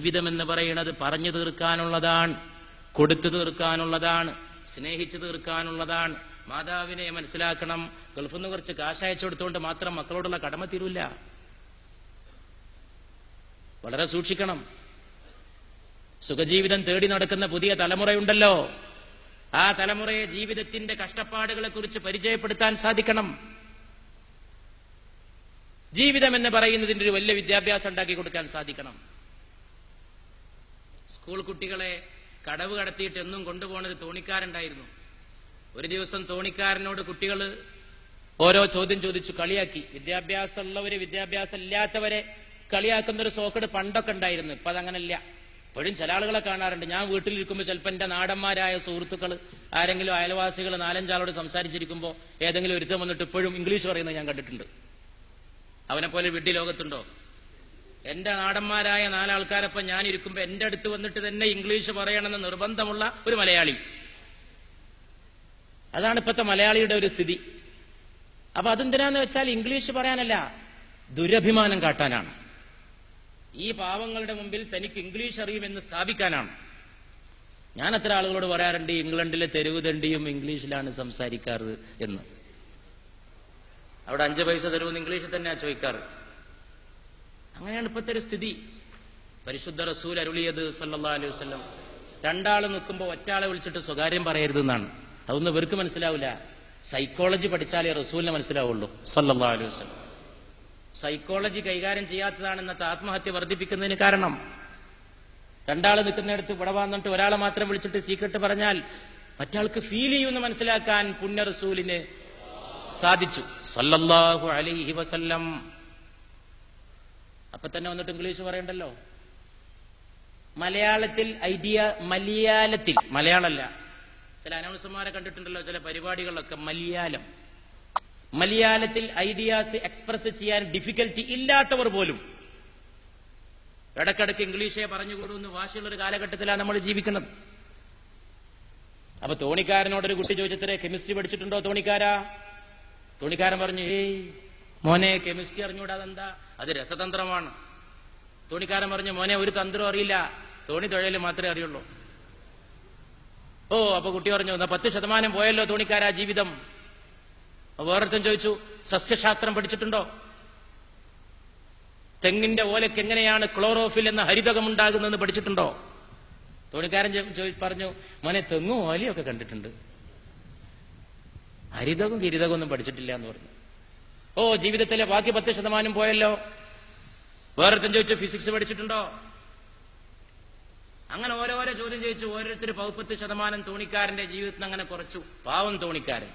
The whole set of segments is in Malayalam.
ജീവിതം എന്ന് പറയുന്നത് പറഞ്ഞു തീർക്കാനുള്ളതാണ് കൊടുത്തു തീർക്കാനുള്ളതാണ് സ്നേഹിച്ചു തീർക്കാനുള്ളതാണ്. മാതാവിനെ മനസ്സിലാക്കണം. ഗൾഫിൽ നിന്ന് കുറച്ച് കാശ് കൊടുത്തുകൊണ്ട് മാത്രം മക്കളോടുള്ള കടമ തീരൂല. വളരെ സൂക്ഷിക്കണം. സുഖജീവിതം തേടി നടക്കുന്ന പുതിയ തലമുറയുണ്ടല്ലോ. ആ തലമുറയെ ജീവിതത്തിന്റെ കഷ്ടപ്പാടുകളെക്കുറിച്ച് പരിചയപ്പെടുത്താൻ സാധിക്കണം. ജീവിതം എന്ന് പറയുന്നതിന്റെ ഒരു വലിയ വിദ്യാഭ്യാസം ഉണ്ടാക്കി കൊടുക്കാൻ സാധിക്കണം. സ്കൂൾ കുട്ടികളെ കടവ് കടത്തിയിട്ട് എന്നും കൊണ്ടുപോകുന്നത് തോണിക്കാരുണ്ടായിരുന്നു. ഒരു ദിവസം തോണിക്കാരനോട് കുട്ടികൾ ഓരോ ചോദ്യം ചോദിച്ചു കളിയാക്കി. വിദ്യാഭ്യാസമുള്ളവര് വിദ്യാഭ്യാസം ഇല്ലാത്തവരെ കളിയാക്കുന്ന ഒരു സോക്കട് പണ്ടൊക്കെ ഉണ്ടായിരുന്നു. ഇപ്പൊ അതങ്ങനല്ല. ഇപ്പോഴും ചില ആളുകളെ കാണാറുണ്ട്. ഞാൻ വീട്ടിലിരിക്കുമ്പോൾ ചിലപ്പോൾ എന്റെ നാടന്മാരായ സുഹൃത്തുക്കൾ ആരെങ്കിലും അയൽവാസികൾ നാലഞ്ചാളോട് സംസാരിച്ചിരിക്കുമ്പോൾ ഏതെങ്കിലും ഒരുത്തം വന്നിട്ട് ഇപ്പോഴും ഇംഗ്ലീഷ് പറയുന്നത് ഞാൻ കണ്ടിട്ടുണ്ട്. അവനെ പോലെ വിഡ്ഢി ലോകത്തുണ്ടോ എന്റെ നാടന്മാരായ നാലാൾക്കാരൊപ്പം ഞാൻ ഇരിക്കുമ്പോ എന്റെ അടുത്ത് വന്നിട്ട് തന്നെ ഇംഗ്ലീഷ് പറയണമെന്ന് നിർബന്ധമുള്ള ഒരു മലയാളി. അതാണ് ഇപ്പോഴത്തെ മലയാളിയുടെ ഒരു സ്ഥിതി. അപ്പൊ അതെന്തിനാന്ന് വെച്ചാൽ ഇംഗ്ലീഷ് പറയാനല്ല ദുരഭിമാനം കാട്ടാനാണ്. ഈ പാവങ്ങളുടെ മുമ്പിൽ തനിക്ക് ഇംഗ്ലീഷ് അറിയുമെന്ന് സ്ഥാപിക്കാനാണ്. ഞാൻ അത്ര ആളുകളോട് പറയാറുണ്ട് ഇംഗ്ലണ്ടിലെ തെരുവ് തണ്ടിയും ഇംഗ്ലീഷിലാണ് സംസാരിക്കാറ് എന്ന്. അവിടെ അഞ്ച് പൈസ തരുമെന്ന് ഇംഗ്ലീഷിൽ തന്നെയാ ചോദിക്കാറ്. അങ്ങനെയാണ് ഇപ്പോഴത്തെ ഒരു സ്ഥിതി. പരിശുദ്ധ റസൂൽ അരുളിയത് സല്ലാ അലൈഹി വസ്ലം രണ്ടാൾ നിൽക്കുമ്പോൾ ഒറ്റാളെ വിളിച്ചിട്ട് സ്വകാര്യം പറയരുത് എന്നാണ്. അതൊന്നും ഇവർക്ക് മനസ്സിലാവില്ല. സൈക്കോളജി പഠിച്ചാലേ റസൂലിനെ മനസ്സിലാവുള്ളൂ. സല്ലാ അലൈഹി വസ്ലം സൈക്കോളജി കൈകാര്യം ചെയ്യാത്തതാണ് ഇന്നത്തെ ആത്മഹത്യ വർദ്ധിപ്പിക്കുന്നതിന് കാരണം. രണ്ടാൾ നിൽക്കുന്നിടത്ത് ഇവിടെ വന്നിട്ട് ഒരാളെ മാത്രം വിളിച്ചിട്ട് സീക്രട്ട് പറഞ്ഞാൽ മറ്റാൾക്ക് ഫീൽ ചെയ്യുമെന്ന് മനസ്സിലാക്കാൻ പുണ്യ റസൂലിന് സാധിച്ചു. സല്ലല്ലാഹു അലൈഹി വസല്ലം. അപ്പൊ തന്നെ വന്നിട്ട് ഇംഗ്ലീഷ് പറയണ്ടല്ലോ? മലയാളത്തിൽ ഐഡിയ മലയാളത്തിൽ മലയാളമല്ല ചില അനൗൺസർമാരെ കണ്ടിട്ടുണ്ടല്ലോ ചില പരിപാടികളിലൊക്കെ മലയാളം. മലയാളത്തിൽ ഐഡിയാസ് എക്സ്പ്രസ് ചെയ്യാൻ ഡിഫിക്കൽറ്റി ഇല്ലാത്തവർ പോലും. ഇടക്കിടക്ക് ഇംഗ്ലീഷേ പറഞ്ഞുകൂടുമെന്ന് വാശിയുള്ളൊരു കാലഘട്ടത്തിലാണ് നമ്മൾ ജീവിക്കുന്നത്. അപ്പൊ തോണിക്കാരനോടൊരു കുട്ടി ചോദിച്ചത്രേ കെമിസ്ട്രി പഠിച്ചിട്ടുണ്ടോ തോണിക്കാരാ? തോണിക്കാരൻ പറഞ്ഞു ഏയ് മോനെ കെമിസ്ട്രി അറിഞ്ഞൂടാ അതെന്താ? അത് രസതന്ത്രമാണ്. തോണിക്കാരൻ പറഞ്ഞു മോനെ ഒരു തന്ത്രം അറിയില്ല. തോണി തുഴയിൽ മാത്രമേ അറിയുള്ളൂ. ഓ അപ്പൊ കുട്ടി പറഞ്ഞു എന്നാ പത്ത് ശതമാനം പോയല്ലോ തോണിക്കാരാ ജീവിതം. വേറൊരുത്തം ചോദിച്ചു സസ്യശാസ്ത്രം പഠിച്ചിട്ടുണ്ടോ? തെങ്ങിന്റെ ഓലയ്ക്ക് എങ്ങനെയാണ് ക്ലോറോഫിൽ എന്ന ഹരിതകം ഉണ്ടാകുന്നതെന്ന് പഠിച്ചിട്ടുണ്ടോ? തോണിക്കാരൻ പറഞ്ഞു മോനെ തെങ്ങും ഓലയൊക്കെ കണ്ടിട്ടുണ്ട്. ഹരിതകും ഗിരിതവും ഒന്നും പഠിച്ചിട്ടില്ല എന്ന് പറഞ്ഞു. ഓ ജീവിതത്തിലെ ബാക്കി പത്ത് ശതമാനം പോയല്ലോ. വേറൊരുത്തൻ ചോദിച്ചു ഫിസിക്സ് പഠിച്ചിട്ടുണ്ടോ? അങ്ങനെ ഓരോരോ ചോദ്യം ചോദിച്ചു ഓരോരുത്തർ പൗപ്പത്ത് ശതമാനം തോണിക്കാരന്റെ ജീവിതത്തിൽ അങ്ങനെ കുറച്ചു. പാവം തോണിക്കാരൻ.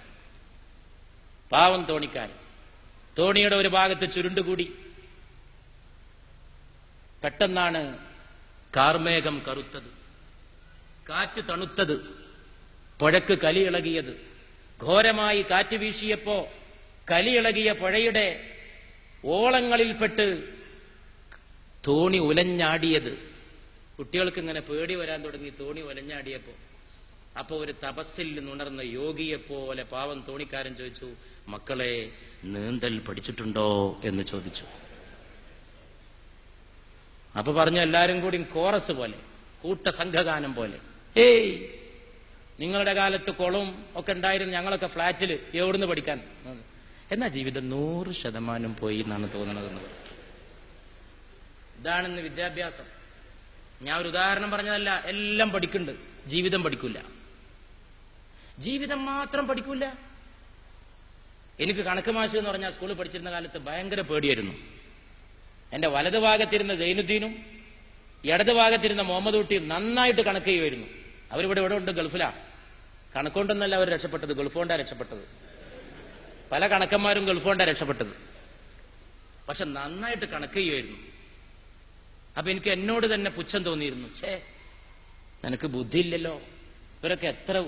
പാവം തോണിക്കാരൻ. തോണിയുടെ ഒരു ഭാഗത്ത് ചുരുണ്ടുകൂടി പെട്ടെന്നാണ് കാർമേഘം കറുത്തത്. കാറ്റ് തണുത്തത്. പുഴക്ക് കലിയിളകിയത് ഘോരമായി കാറ്റ് വീശിയപ്പോ കലിയിളകിയ പുഴയുടെ ഓളങ്ങളിൽപ്പെട്ട് തോണി ഉലഞ്ഞാടിയത്. കുട്ടികൾക്ക് ഇങ്ങനെ പേടി വരാൻ തുടങ്ങി തോണി ഉലഞ്ഞാടിയപ്പോ. അപ്പൊ ഒരു തപസ്സിൽ നിന്നുണർന്ന യോഗിയെപ്പോലെ പാവം തോണിക്കാരൻ ചോദിച്ചു മക്കളെ നീന്തൽ പഠിച്ചിട്ടുണ്ടോ? എന്ന് ചോദിച്ചു. അപ്പൊ പറഞ്ഞു എല്ലാരും കൂടി കോറസ് പോലെ കൂട്ട കൂട്ടസംഘഗാനം പോലെ. ഏയ് നിങ്ങളുടെ കാലത്ത് കുളവും ഒക്കെ ഉണ്ടായിരുന്നു ഞങ്ങളൊക്കെ ഫ്ളാറ്റിൽ എവിടുന്ന് പഠിക്കാൻ? എന്നാ ജീവിതം നൂറ് ശതമാനം പോയി എന്നാണ് തോന്നുന്നതെന്ന് ഇതാണിന്ന് വിദ്യാഭ്യാസം. ഞാൻ ഒരു ഉദാഹരണം പറഞ്ഞതല്ല എല്ലാം പഠിക്കുന്നുണ്ട്. ജീവിതം പഠിക്കില്ല ജീവിതം മാത്രം പഠിക്കൂല. എനിക്ക് കണക്ക് മാഷ് എന്ന് പറഞ്ഞാൽ സ്കൂളിൽ പഠിച്ചിരുന്ന കാലത്ത് ഭയങ്കര പേടിയായിരുന്നു. എന്റെ വലത് ഭാഗത്തിരുന്ന ജൈനുദ്ദീനും ഇടത് ഭാഗത്തിരുന്ന മുഹമ്മദ് കുട്ടിയും നന്നായിട്ട് കണക്ക് ചെയ്യുമായിരുന്നു. അവരിവിടെ ഇവിടെ ഉണ്ട് ഗൾഫിലാ. കണക്കൊണ്ടൊന്നല്ല അവർ രക്ഷപ്പെട്ടത് ഗൾഫ് കൊണ്ടാണ് രക്ഷപ്പെട്ടത്. പല കണക്കന്മാരും ഗൾഫ് കൊണ്ടാ രക്ഷപ്പെട്ടത്. പക്ഷെ നന്നായിട്ട് കണക്ക് ചെയ്യുമായിരുന്നു അപ്പൊ എനിക്ക് എന്നോട് തന്നെ പുച്ഛം തോന്നിയിരുന്നു. ഛേ നിനക്ക് ബുദ്ധിയില്ലല്ലോ. ഇവരൊക്കെ എത്ര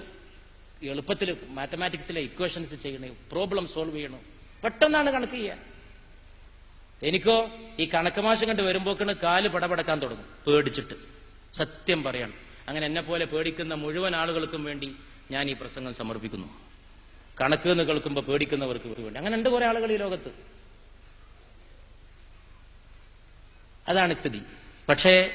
എളുപ്പത്തിൽ മാത്തമാറ്റിക്സിലെ ഇക്വേഷൻസ് ചെയ്യണേ പ്രോബ്ലം സോൾവ് ചെയ്യണോ? പെട്ടെന്നാണ് കണക്ക് ചെയ്യുക എനിക്കോ ഈ കണക്ക് മാഷം കണ്ട് വരുമ്പോക്കാണ് കാൽ പടപടക്കാൻ തുടങ്ങും. പേടിച്ചിട്ട്. സത്യം പറയണം. അങ്ങനെ എന്നെ പോലെ പേടിക്കുന്ന മുഴുവൻ ആളുകൾക്കും വേണ്ടി ഞാൻ ഈ പ്രസംഗം സമർപ്പിക്കുന്നു. കണക്ക് എന്ന് കേൾക്കുമ്പോൾ പേടിക്കുന്നവർക്ക് വേണ്ടി. അങ്ങനെ ഉണ്ട് കുറെ ആളുകൾ ഈ ലോകത്ത്. അതാണ് സ്ഥിതി. പക്ഷേ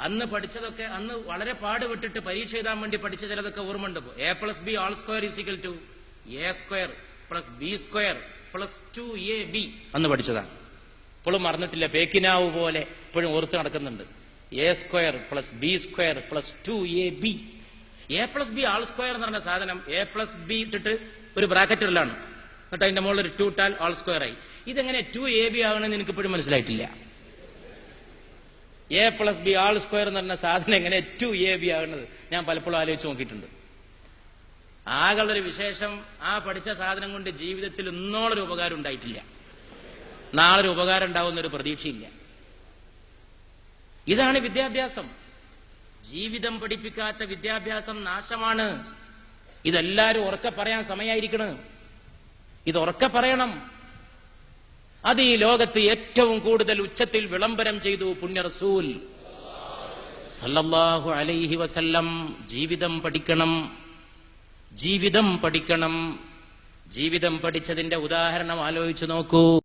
അന്ന് പഠിച്ചതൊക്കെ അന്ന് വളരെ പാടുപെട്ടിട്ട് പരീക്ഷ എഴുതാൻ വേണ്ടി പഠിച്ച ചിലതൊക്കെ ഓർമ്മയുണ്ട് A plus B whole square is equal to A square plus B square plus two A B അന്ന് പഠിച്ചതാണ്. ഇപ്പോഴും മറന്നിട്ടില്ല. പേക്കിനാവ് പോലെ ഇപ്പോഴും ഓർത്ത് നടക്കുന്നുണ്ട്. A square plus B square plus two A B A plus B whole square എന്ന് പറഞ്ഞ സാധനം എ പ്ലസ് ബി ഇട്ടിട്ട് ഒരു ബ്രാക്കറ്റിലാണ്. എന്നിട്ട് അതിന്റെ മുകളിൽ ഒരു ടു ടാൽ ആൾ സ്ക്വയർ ആയി. ഇതെങ്ങനെ ടു എ ബി ആകണമെന്ന് എനിക്ക് ഇപ്പോഴും മനസ്സിലായിട്ടില്ല. A plus B whole square എന്ന് പറഞ്ഞ സാധനം എങ്ങനെ ടു എ ബി ആകുന്നത് ഞാൻ പലപ്പോഴും ആലോചിച്ച് നോക്കിയിട്ടുണ്ട്. ആകളുടെ വിശേഷം ആ പഠിച്ച സാധനം കൊണ്ട് ജീവിതത്തിൽ ഇന്നോളൊരു ഉപകാരം ഉണ്ടായിട്ടില്ല. നാളൊരു ഉപകാരം ഉണ്ടാവുന്ന ഒരു പ്രതീക്ഷയില്ല. ഇതാണ് വിദ്യാഭ്യാസം. ജീവിതം പഠിപ്പിക്കാത്ത വിദ്യാഭ്യാസം നാശമാണ്. ഇതെല്ലാരും ഉറക്കെ പറയാൻ സമയമായിരിക്കണ് ഇത് ഉറക്കെ പറയണം. അത് ഈ ലോകത്ത് ഏറ്റവും കൂടുതൽ ഉച്ചത്തിൽ വിളംബരം ചെയ്തു പുണ്യ റസൂൽ സല്ലല്ലാഹു അലൈഹി വസല്ലം ജീവിതം പഠിക്കണം. ജീവിതം പഠിക്കണം. ജീവിതം പഠിച്ചതിന്റെ ഉദാഹരണം ആലോചിച്ചു നോക്കൂ.